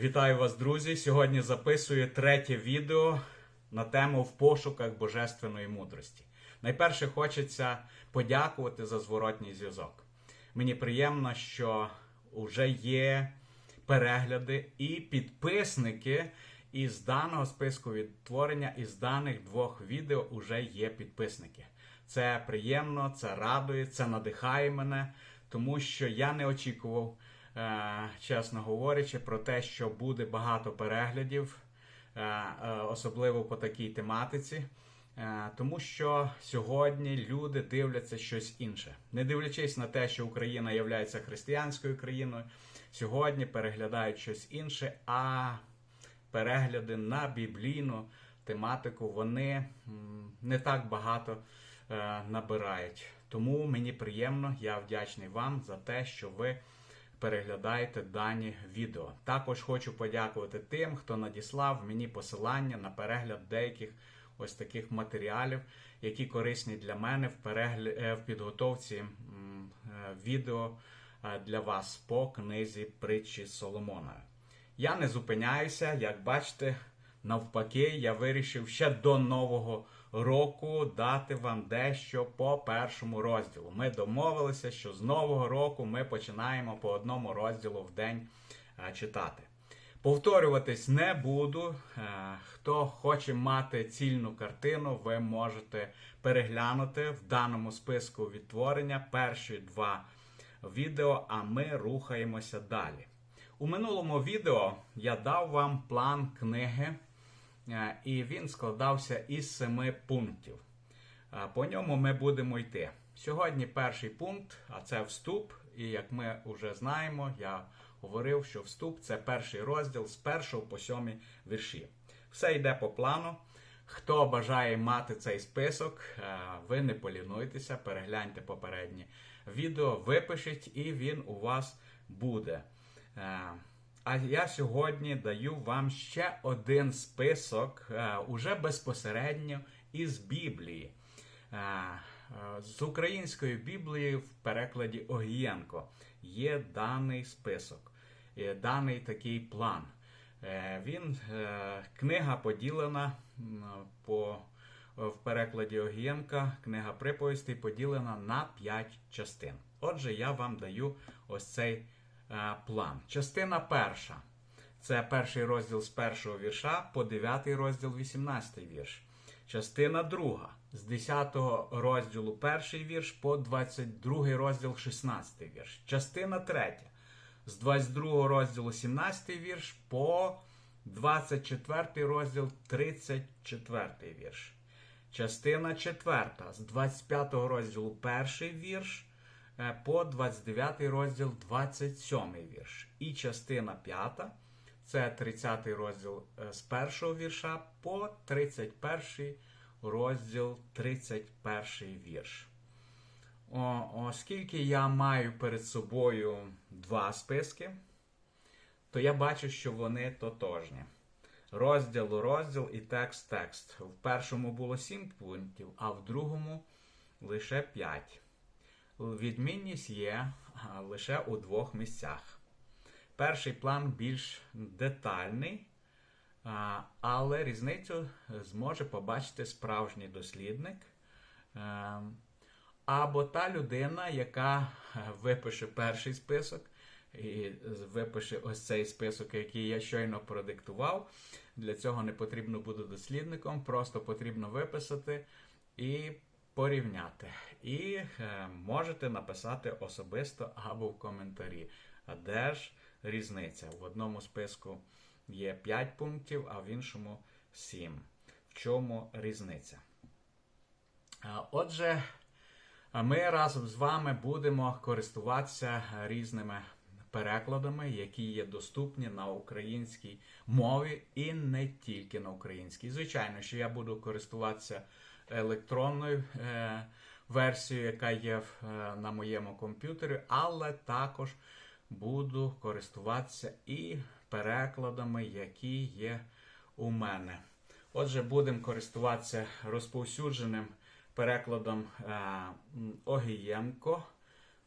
Вітаю вас, друзі! Сьогодні записую третє відео на тему в пошуках божественної мудрості. Найперше хочеться подякувати за зворотній зв'язок. Мені приємно, що вже є перегляди і підписники із даного списку відтворення, із даних двох відео вже є підписники. Це приємно, це радує, це надихає мене, тому що я не очікував, чесно говорячи, про те, що буде багато переглядів, е, е, особливо по такій тематиці. Е, Тому що сьогодні люди дивляться щось інше, не дивлячись на те, що Україна є християнською країною, сьогодні переглядають щось інше, а перегляди на біблійну тематику вони не так багато е, набирають. Тому мені приємно, я вдячний вам за те, що ви переглядаєте дані відео. Також хочу подякувати тим, хто надіслав мені посилання на перегляд деяких ось таких матеріалів, які корисні для мене в, перегля... е, в підготовці е, відео е, для вас по книзі притчі Соломона. Я не зупиняюся, як бачите, навпаки, я вирішив ще до нового року дати вам дещо по першому розділу. Ми домовилися, що з нового року ми починаємо по одному розділу в день е, читати. Повторюватись не буду. Е, Хто хоче мати цільну картину, ви можете переглянути в даному списку відтворення перші два відео, а ми рухаємося далі. У минулому відео я дав вам план книги, і він складався із семи пунктів. Е, По ньому ми будемо йти. Сьогодні перший пункт, а це вступ. І як ми вже знаємо, я говорив, що вступ це перший розділ з першого по сьомий вірші. Все йде по плану. Хто бажає мати цей список, е, ви не полінуйтеся, перегляньте попереднє відео, випишіть, і він у вас буде. Е, А я сьогодні даю вам ще один список, е, уже безпосередньо із Біблії. Е, е, З української Біблії в перекладі Огієнко є даний список, даний такий план. Е, Він, е, книга поділена по, в перекладі Огієнка, книга приповістей поділена на 5 частин. Отже, я вам даю ось цей е, план. Частина перша. Це перший розділ з першого вірша по 9 розділ 18 вірш. Частина друга з 10 розділу перший вірш по 22 розділ 16 вірш. Частина третя з 22 розділу 17 вірш по 24 розділ 34 вірш. Частина 4 з 25 розділу перший вірш е, по 29 розділ 27 вірш. І частина 5 це 30 розділ е, з першого вірша по 31 розділ 31 вірш. О, оскільки я маю перед собою два списки, то я бачу, що вони тотожні. Розділ у розділ і текст текст. В першому було 7 пунктів, а в другому лише 5. Відмінність є лише у двох місцях. Перший план більш детальний, але різницю зможе побачити справжній дослідник. Або та людина, яка випише перший список, і випише ось цей список, який я щойно продиктував. Для цього не потрібно бути дослідником, просто потрібно виписати і порівняти. І е, можете написати особисто або в коментарі. Де ж різниця? В одному списку є 5 пунктів, а в іншому 7. В чому різниця? Отже, ми разом з вами будемо користуватися різними перекладами, які є доступні на українській мові і не тільки на українській. Звичайно, що я буду користуватися електронною е, версією, яка є е, на моєму комп'ютері, але також буду користуватися і перекладами, які є у мене. Отже, будемо користуватися розповсюдженим перекладом е, Огієнко.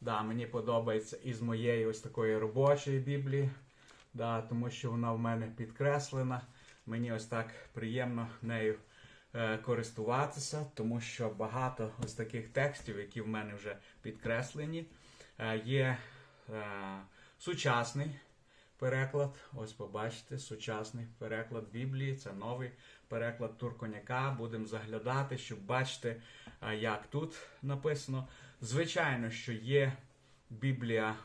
Да, мені подобається із моєї ось такої робочої біблії. Да, тому що вона в мене підкреслена. Мені ось так приємно нею користуватися, тому що багато ось таких текстів, які в мене вже підкреслені, е, є е, сучасний переклад. Ось побачите, сучасний переклад Біблії. Це новий переклад Турконяка. Будемо заглядати, щоб бачити, е, як тут написано. Звичайно, що є Біблія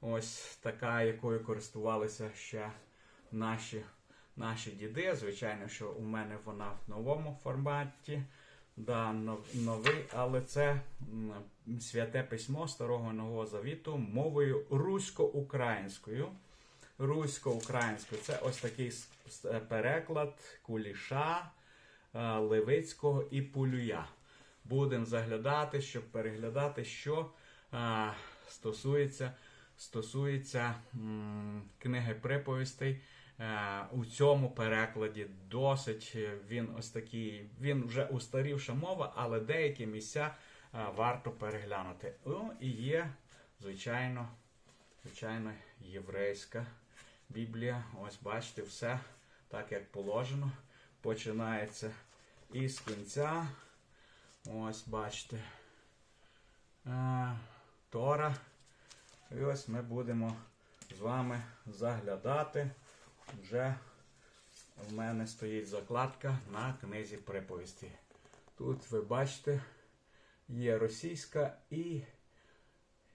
ось така, якою користувалися ще наші, наші діди. Звичайно, що у мене вона в новому форматі. Да, новий, але це святе письмо Старого Нового Завіту мовою русько-українською. Русько-українською. Це ось такий переклад Куліша, е, Левицького і Пулюя. Будемо заглядати, щоб переглядати, що е, стосується, стосується м, книги приповістей. Е, у цьому перекладі досить він ось такий, він вже устарівша мова, але деякі місця е, варто переглянути. Ну і є, звичайно, звичайно, єврейська Біблія. Ось бачите, все так як положено. Починається із кінця. Ось бачите. Е, Тора. І ось ми будемо з вами заглядати. Вже в мене стоїть закладка на книзі приповісті. Тут ви бачите, є російська і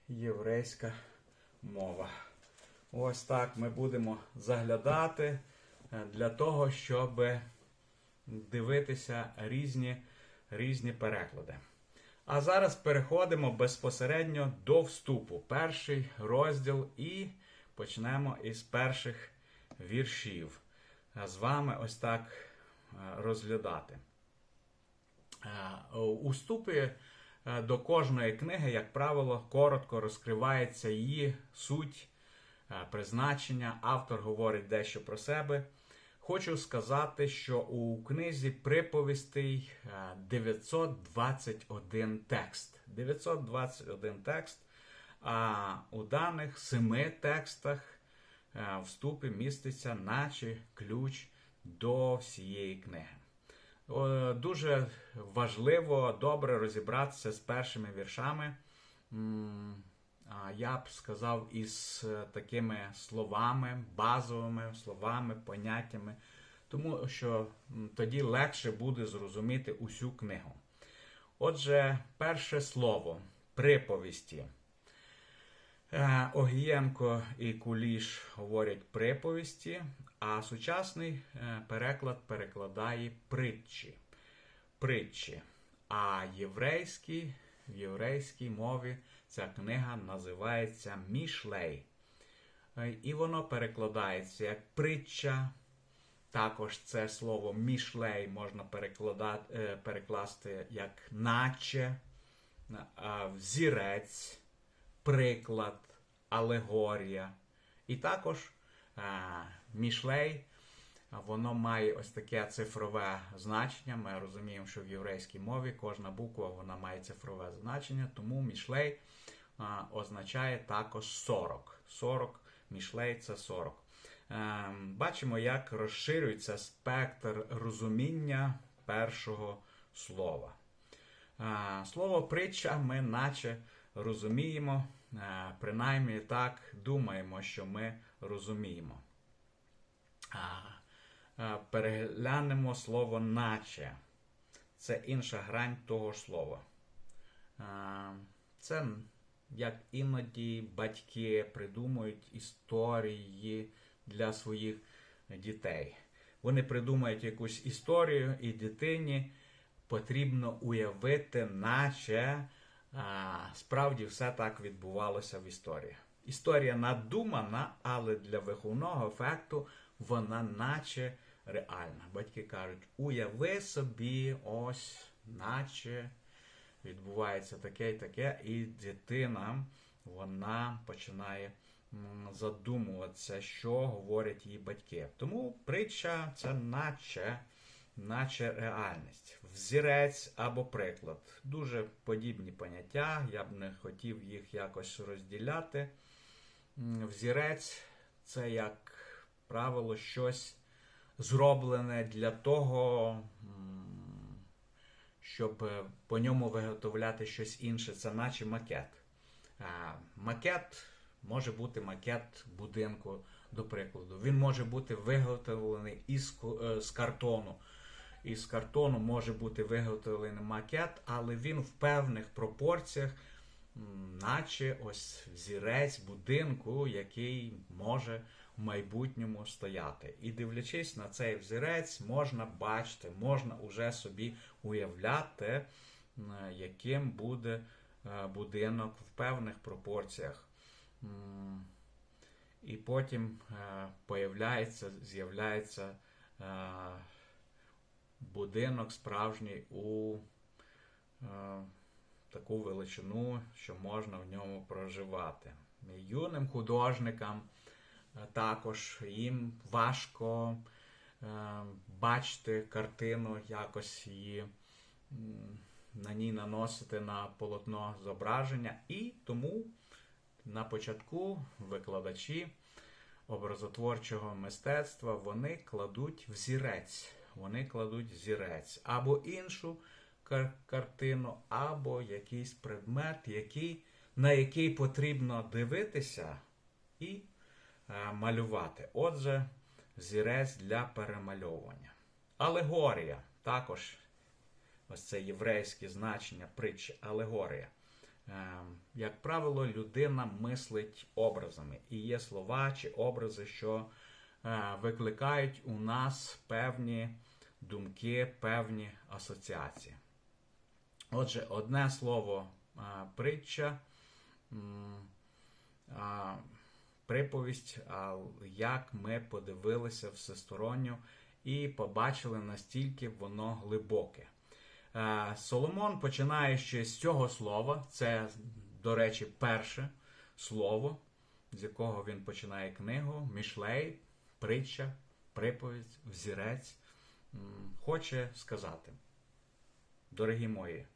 єврейська мова. Ось так ми будемо заглядати е, для того, щоб дивитися різні, різні переклади. А зараз переходимо безпосередньо до вступу. Перший розділ і почнемо із перших віршів. З вами ось так е, розглядати. Е, У вступі е, до кожної книги, як правило, коротко розкривається її суть, призначення. Автор говорить дещо про себе. Хочу сказати, що у книзі приповістей е, 921 текст. 921 текст. А у даних семи текстах е, вступі міститься наче ключ до всієї книги. Дуже важливо добре розібратися з першими віршами. Я б сказав, із е, такими словами, базовими словами, поняттями, тому що тоді легше буде зрозуміти усю книгу. Отже, перше слово приповісті. Е, Огієнко і Куліш говорять приповісті, а сучасний е, переклад перекладає притчі. Притчі. А єврейський, в єврейській мові ця книга називається Мішлей. Е, І воно перекладається як притча. Також це слово мішлей можна перекласти як наче, взірець, приклад, алегорія. І також а, мішлей, воно має ось таке цифрове значення. Ми розуміємо, що в єврейській мові кожна буква вона має цифрове значення, тому мішлей а, означає також 40. 40 мішлей це 40. Ем, Бачимо, як розширюється спектр розуміння першого слова. Е, Слово притча ми наче розуміємо, е, принаймні так думаємо, що ми розуміємо. Е, Переглянемо слово наче. Це інша грань того ж слова. Е, Це як іноді батьки придумують історії для своїх дітей. Вони придумають якусь історію, і дитині потрібно уявити, наче а, справді все так відбувалося в історії. Історія надумана, але для виховного ефекту вона наче реальна. Батьки кажуть, уяви собі, ось, наче відбувається таке і таке, і дитина вона починає задумуватися, що говорять її батьки. Тому притча це наче, наче реальність. Взірець або приклад. Дуже подібні поняття. Я б не хотів їх якось розділяти. Взірець це як правило, щось зроблене для того, щоб е, по ньому виготовляти щось інше. Це наче макет. Макет може бути макет будинку, до прикладу. Він може бути виготовлений із е, з картону. Із картону може бути виготовлений макет, але він в певних пропорціях, наче ось зірець будинку, який може в майбутньому стояти. І дивлячись на цей взірець, можна бачити, можна уже собі уявляти, яким буде е, будинок в певних пропорціях. І потім е, з'являється е, будинок справжній у е, таку величину, що можна в ньому проживати. Юним художникам е, також їм важко е, бачити картину, якось її на ній наносити на полотно зображення, і тому на початку викладачі образотворчого мистецтва вони кладуть взірець. Вони кладуть зірець або іншу кар- картину, або якийсь предмет, який, на який потрібно дивитися і е, малювати. Отже, зірець для перемальовування. Алегорія також ось це єврейське значення притчі, алегорія. Е, Як правило, людина мислить образами. І є слова чи образи, що викликають у нас певні думки, певні асоціації. Отже, одне слово е, притча, приповість, як ми подивилися всесторонньо і побачили, настільки воно глибоке. Е, Соломон, починаючи з цього слова, це, до речі, перше слово, з якого він починає книгу, мішлей, притча, приповідь, взірець, хоче сказати, дорогі мої,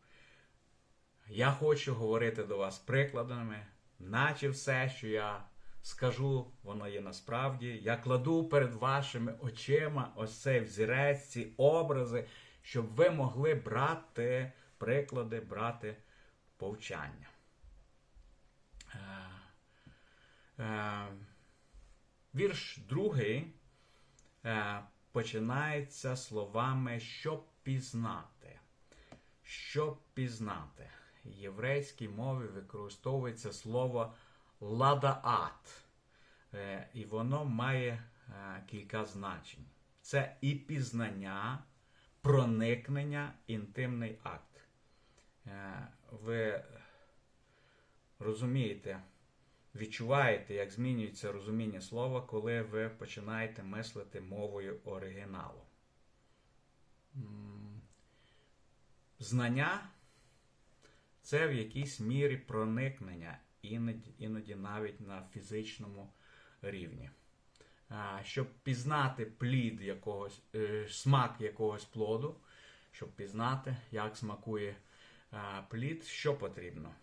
я хочу говорити до вас прикладами, наче все, що я скажу, воно є насправді. Я кладу перед вашими очима ось цей взірець, ці образи, щоб ви могли брати приклади, брати повчання. Е, е, Вірш другий е, починається словами щоб пізнати. Щоб пізнати. В єврейській мові використовується слово ладаат. Е, І воно має е, кілька значень. Це і пізнання, проникнення, інтимний акт. Ви розумієте, відчуваєте, як змінюється розуміння слова, коли ви починаєте мислити мовою оригіналу. Знання це в якійсь мірі проникнення, іноді, іноді навіть на фізичному рівні. Щоб пізнати плід якогось, е, смак якогось плоду, щоб пізнати, як смакує плід, що потрібно?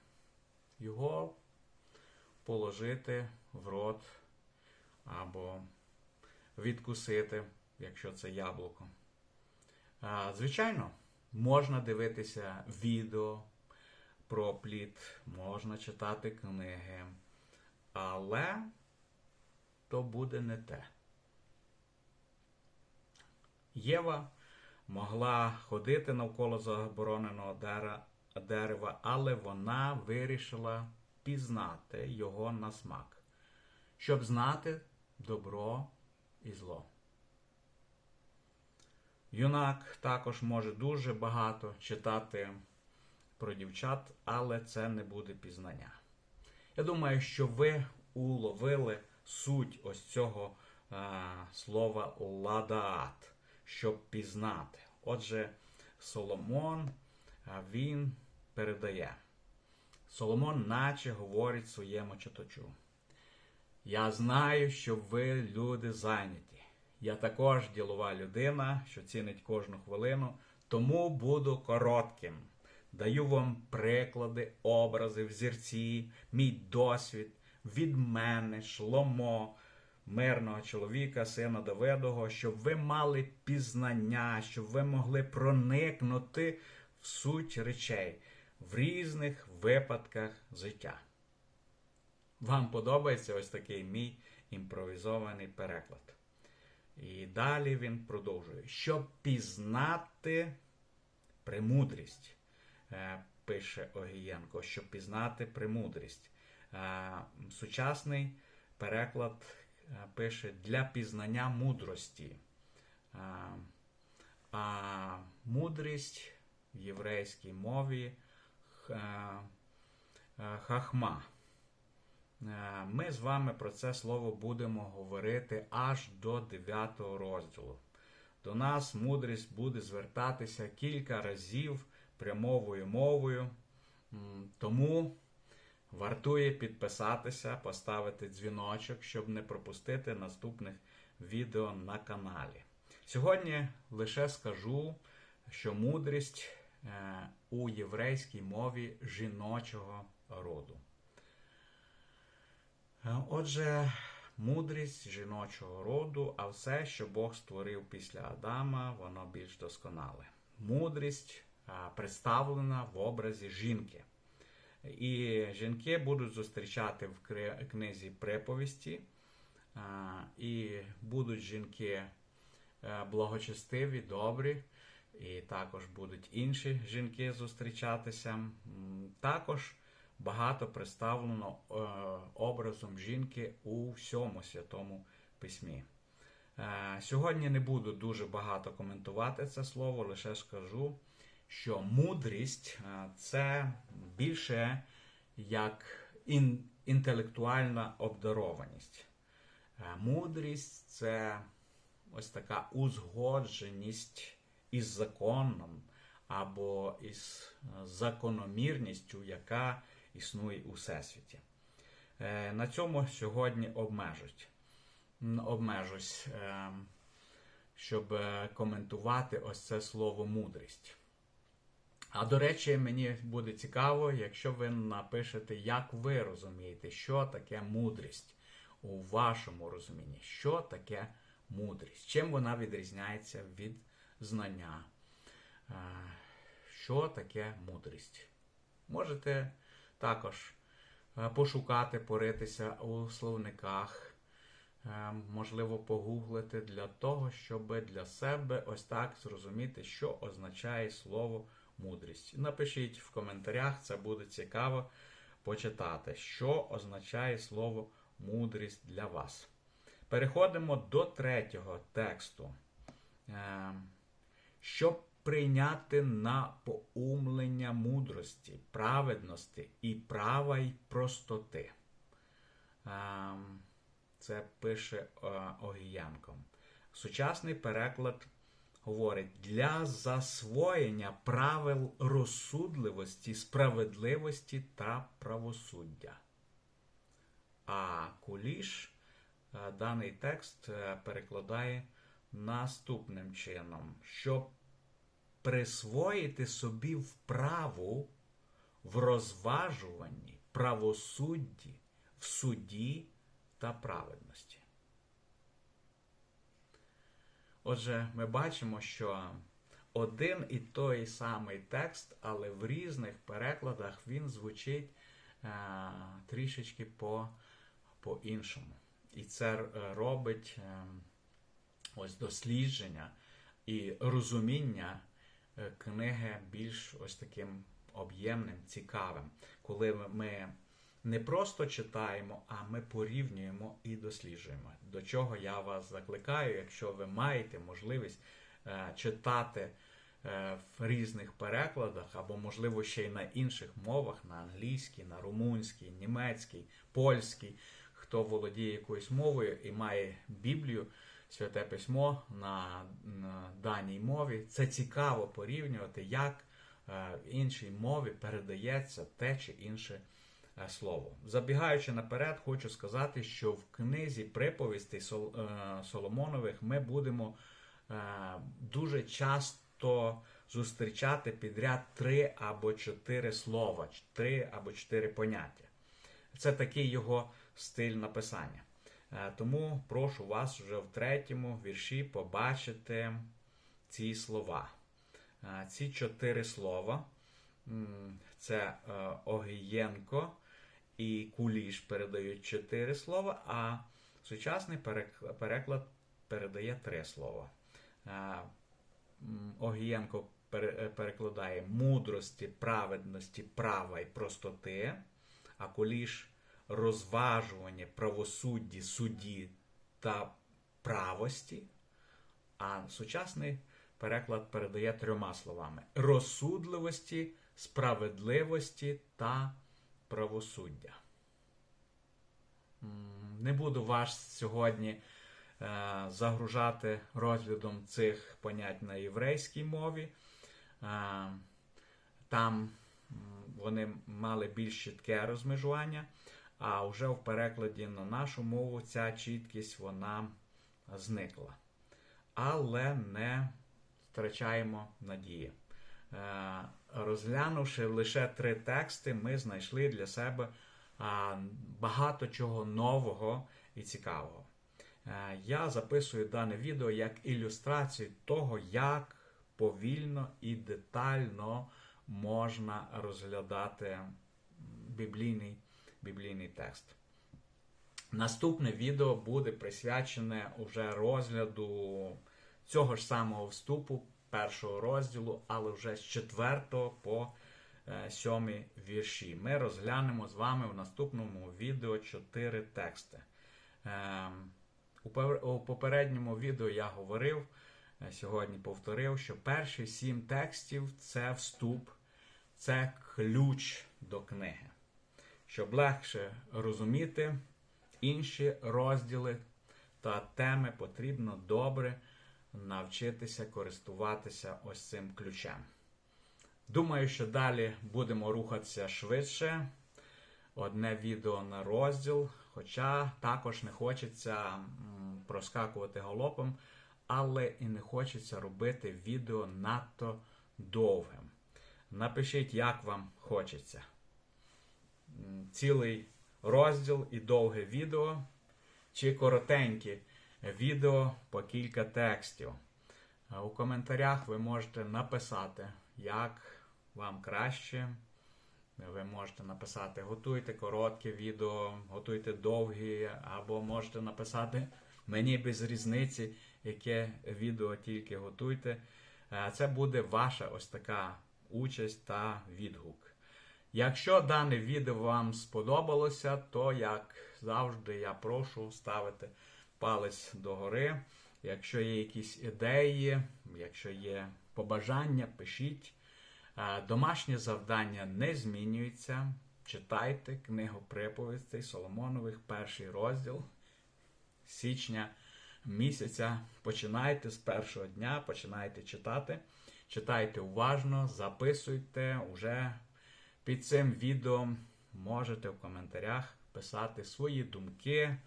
Його положити в рот або відкусити, якщо це яблуко. Звичайно, можна дивитися відео про плід, можна читати книги, але то буде не те. Єва могла ходити навколо забороненого дерева, але вона вирішила пізнати його на смак, щоб знати добро і зло. Юнак також може дуже багато читати про дівчат, але це не буде пізнання. Я думаю, що ви уловили суть ось цього а, слова ладаат, щоб пізнати. Отже, Соломон він передає. Соломон наче говорить своєму читачу. Я знаю, що ви люди зайняті. Я також ділова людина, що цінить кожну хвилину, тому буду коротким. Даю вам приклади, образи, взірці, мій досвід від мене, шломо, мирного чоловіка, сина Давидого, щоб ви мали пізнання, щоб ви могли проникнути в суть речей в різних випадках життя. Вам подобається ось такий мій імпровізований переклад. І далі він продовжує. Щоб пізнати премудрість, е, пише Огієнко, щоб пізнати премудрість. Е, Сучасний переклад е, пише для пізнання мудрості. А мудрість в єврейській мові хахма. Е, Ми з вами про це слово будемо говорити аж до 9 розділу. До нас мудрість буде звертатися кілька разів прямовою мовою. Тому вартує підписатися, поставити дзвіночок, щоб не пропустити наступних відео на каналі. Сьогодні лише скажу, що мудрість е, у єврейській мові жіночого роду. Е, Отже, мудрість жіночого роду, а все, що Бог створив після Адама, воно більш досконале. Мудрість е, представлена в образі жінки. І жінки будуть зустрічати в книзі приповісті, е, і будуть жінки е, благочестиві, добрі, і також будуть інші жінки зустрічатися. Також багато представлено е, образом жінки у всьому святому письмі. Е, Сьогодні не буду дуже багато коментувати це слово, лише скажу, що мудрість е, це більше як інтелектуальна обдарованість. Мудрість це ось така узгодженість із законом або із е, закономірністю, яка існує у всесвіті. Е, На цьому сьогодні обмежусь. Обмежусь, е, щоб коментувати ось це слово мудрість. А до речі, мені буде цікаво, якщо ви напишете, як ви розумієте, що таке мудрість у вашому розумінні. Що таке мудрість? Чим вона відрізняється від знання? Е, Що таке мудрість? Можете також е, пошукати, поритися у словниках, е, можливо, погуглити для того, щоб для себе ось так зрозуміти, що означає слово мудрість. Напишіть в коментарях, це буде цікаво почитати, що означає слово мудрість для вас. Переходимо до третього тексту. Щоб прийняти на поумлення мудрості, праведності і права й простоти. Ем, Це пише е, Огіянко. Сучасний переклад говорить для засвоєння правил розсудливості, справедливості та правосуддя. А Куліш е, даний текст е, перекладає наступним чином, щоб присвоїти собі вправу в розважуванні, правосудді, в суді та праведності. Отже, ми бачимо, що один і той самий текст, але в різних перекладах він звучить е, трішечки по, по-іншому. І це робить е, ось дослідження і розуміння е, книги більш ось таким об'ємним, цікавим, коли ми не просто читаємо, а ми порівнюємо і досліджуємо. До чого я вас закликаю, якщо ви маєте можливість е, читати е, в різних перекладах, або, можливо, ще й на інших мовах, на англійській, на румунській, німецькій, польській, хто володіє якоюсь мовою і має Біблію, святе письмо на, на даній мові. Це цікаво порівнювати, як е, в іншій мові передається те чи інше е, слово. Забігаючи наперед, хочу сказати, що в книзі приповістей Сол- е, Соломонових ми будемо е, дуже часто зустрічати підряд три або чотири слова, три або чотири поняття. Це такий його стиль написання. Е, Тому прошу вас вже в третьому вірші побачити ці слова. Е, Ці чотири слова це е, Огієнко і Куліш передають чотири слова, а сучасний переклад передає три слова. Огієнко перекладає мудрості, праведності, права і простоти, а Куліш розважування, правосудді, судді та правості. А сучасний переклад передає трьома словами: розсудливості, справедливості та правосуддя. Не буду вас сьогодні е, загружати розглядом цих понять на єврейській мові. Е, Там вони мали більш чітке розмежування, а вже в перекладі на нашу мову ця чіткість вона зникла. Але не втрачаємо надії. Е, Розглянувши лише три тексти, ми знайшли для себе багато чого нового і цікавого. Е, Я записую дане відео як ілюстрацію того, як повільно і детально можна розглядати біблійний, біблійний текст. Наступне відео буде присвячене уже розгляду цього ж самого вступу першого розділу, але вже з 4 по е, 7 вірші. Ми розглянемо з вами в наступному відео 4 тексти. Ем, У попередньому відео я говорив, е, сьогодні повторив, що перші сім текстів це вступ, це ключ до книги. Щоб легше розуміти інші розділи та теми, потрібно добре навчитися користуватися ось цим ключем. Думаю, що далі будемо рухатися швидше. Одне відео на розділ, хоча також не хочеться проскакувати галопом, але і не хочеться робити відео надто довгим. Напишіть, як вам хочеться. Цілий розділ і довге відео, чи коротенькі відео по кілька текстів. Е, У коментарях ви можете написати, як вам краще. Ви можете написати готуйте коротке відео, готуйте довгі, або можете написати мені без різниці, яке відео тільки готуйте. Е, Це буде ваша ось така участь та відгук. Якщо дане відео вам сподобалося, то як завжди я прошу ставити палець догори. Якщо є якісь ідеї, якщо є побажання, пишіть. Е, Домашнє завдання не змінюється. Читайте книгу приповістей Соломонових, перший розділ січня місяця. Починайте з першого дня, починайте читати. Читайте уважно, записуйте. Уже під цим відео можете в коментарях писати свої думки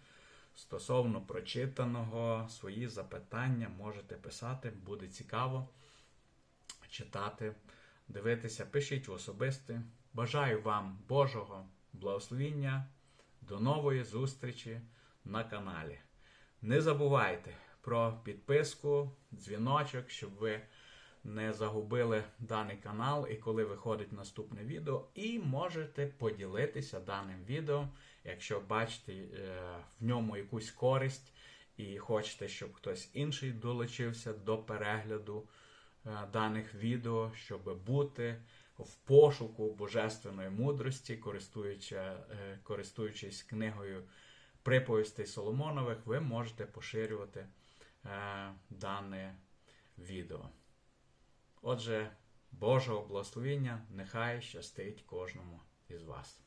стосовно прочитаного, свої запитання можете писати, буде цікаво читати, дивитися. Пишіть в особисті. Бажаю вам Божого благословіння. До нової зустрічі на каналі. Не забувайте про підписку, дзвіночок, щоб ви не загубили даний канал і коли виходить наступне відео. І можете поділитися даним відео, якщо бачите е, в ньому якусь користь і хочете, щоб хтось інший долучився до перегляду е, даних відео, щоб бути в пошуку божественної мудрості, е, користуючись книгою приповістей Соломонових, ви можете поширювати дане відео. Отже, Божого благословіння нехай щастить кожному із вас.